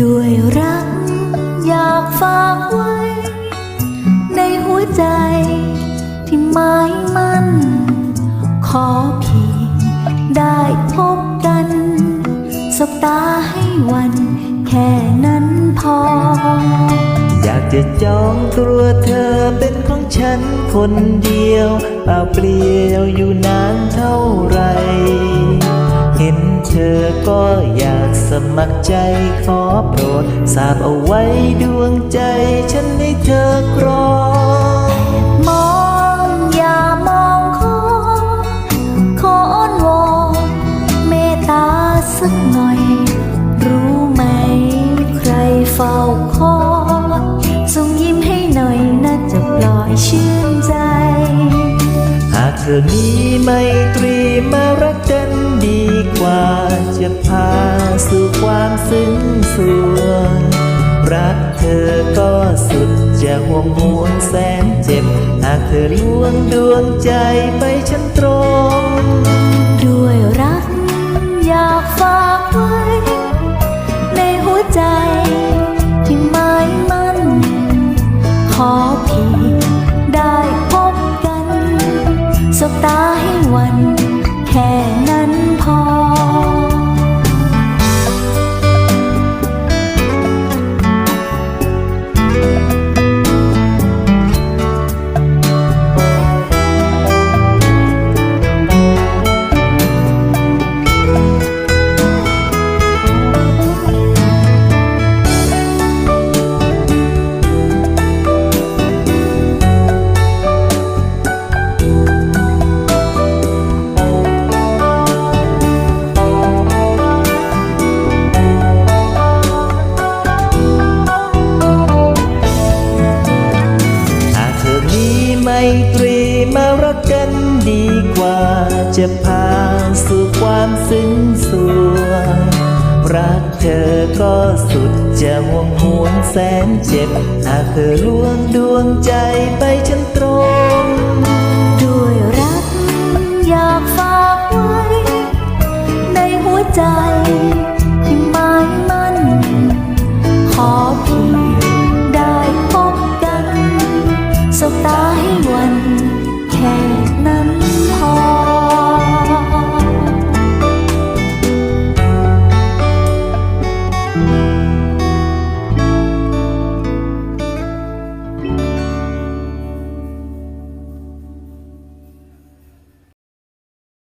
ด้วยรักอยากฝากไว้ ในหัวใจที่หมายมั่นขอเพียงได้พบกันสบตาให้วัน แค่นั้นพอ อยากจะจองตัวเธอเป็นของฉันคนเดียวเปล่าเปลี่ยวอยู่นานเท่าไร เห็นเธอก็อยาก สมัครใจขอโปรดทราบเอาไว้ดวงใจ ฉันให้เธอครองมองอย่ามองขอขออ้อนวอนเมตตาสักหน่อย เธอมีไมตรีมารักกันดีกว่า จะพาสู่ความซึ้งสวงรักเธอก็สุดจะห่วงห่วงแสนเจ็บ หากเธอลวงดวงใจไปฉันตรง วันแค่นั้น ตรีมารักกันดีกว่า จะพาสู่ความซึ้งสวงรักเธอก็สุดจะห่วงห่วงแสนเจ็บหากเธอลวงดวงใจไปฉันตรง ด้วยรักอยากฝากไว้ ในหัวใจ